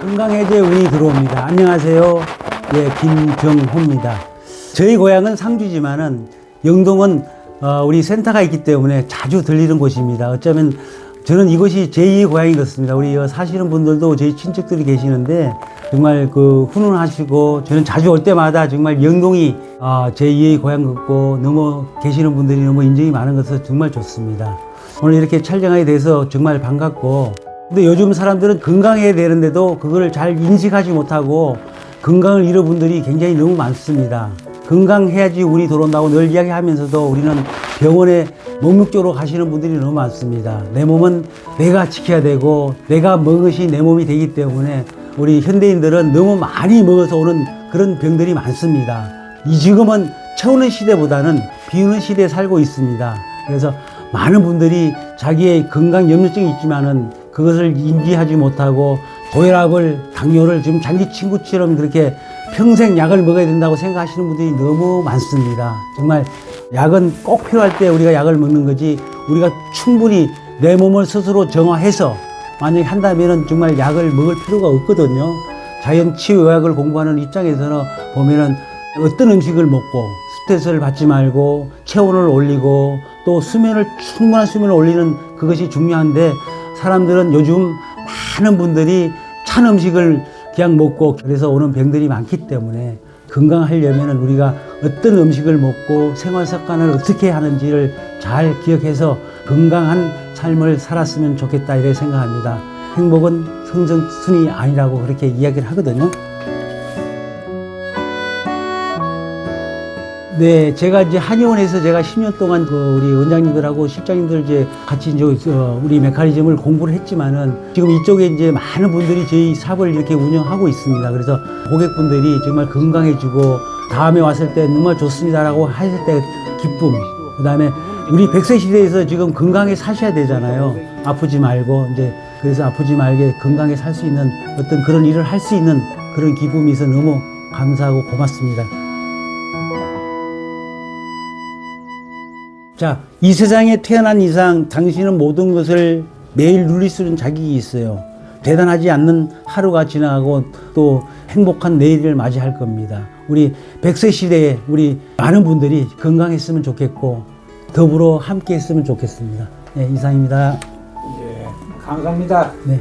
건강해제 운이 들어옵니다. 안녕하세요. 예, 김정호입니다. 저희 고향은 상주지만은 영동은 어, 우리 센터가 있기 때문에 자주 들리는 곳입니다. 어쩌면 저는 이곳이 제2의 고향이 같습니다. 우리 여 사시는 분들도 저희 친척들이 계시는데 정말 그 훈훈하시고 저는 자주 올 때마다 정말 영동이 어, 제2의 고향 같고 너무 계시는 분들이 너무 인정이 많은 것은 정말 좋습니다. 오늘 이렇게 촬영하게 돼서 정말 반갑고 근데 요즘 사람들은 건강해야 되는데도 그걸 잘 인식하지 못하고 건강을 잃은 분들이 굉장히 너무 많습니다. 건강해야지 운이 들어온다고 늘 이야기하면서도 우리는 병원에 목욕적으로 가시는 분들이 너무 많습니다. 내 몸은 내가 지켜야 되고 내가 먹은 것이 내 몸이 되기 때문에 우리 현대인들은 너무 많이 먹어서 오는 그런 병들이 많습니다. 이 지금은 채우는 시대보다는 비우는 시대에 살고 있습니다. 그래서 많은 분들이 자기의 건강 염려증이 있지만은 그것을 인지하지 못하고 고혈압을 당뇨를 지금 자기 친구처럼 그렇게 평생 약을 먹어야 된다고 생각하시는 분들이 너무 많습니다. 정말 약은 꼭 필요할 때 우리가 약을 먹는 거지 우리가 충분히 내 몸을 스스로 정화해서 만약에 한다면은 정말 약을 먹을 필요가 없거든요. 자연 치유의학을 공부하는 입장에서는 보면은 어떤 음식을 먹고 스트레스를 받지 말고 체온을 올리고 또 수면을 충분한 수면을 올리는 그것이 중요한데 사람들은 요즘 많은 분들이 찬 음식을 그냥 먹고 그래서 오는 병들이 많기 때문에 건강하려면 우리가 어떤 음식을 먹고 생활 습관을 어떻게 하는지를 잘 기억해서 건강한 삶을 살았으면 좋겠다 이렇게 생각합니다. 행복은 성적순이 아니라고 그렇게 이야기를 하거든요. 네, 제가 이제 한의원에서 제가 10년 동안 그 우리 원장님들하고 실장님들 이제 같이 이제 어, 우리 메커니즘을 공부를 했지만은 지금 이쪽에 이제 많은 분들이 저희 삽을 이렇게 운영하고 있습니다. 그래서 고객분들이 정말 건강해지고 다음에 왔을 때 정말 좋습니다라고 하실 때 기쁨. 그 다음에 우리 백세 시대에서 지금 건강히 사셔야 되잖아요. 아프지 말고 이제 그래서 아프지 말게 건강히 살수 있는 어떤 그런 일을 할 수 있는 그런 기쁨이 있어 너무 감사하고 고맙습니다. 자, 이 세상에 태어난 이상 당신은 모든 것을 매일 누릴 수 있는 자격이 있어요. 대단하지 않는 하루가 지나가고 또 행복한 내일을 맞이할 겁니다. 우리 100세 시대에 우리 많은 분들이 건강했으면 좋겠고 더불어 함께 했으면 좋겠습니다. 네, 이상입니다. 예, 감사합니다. 네.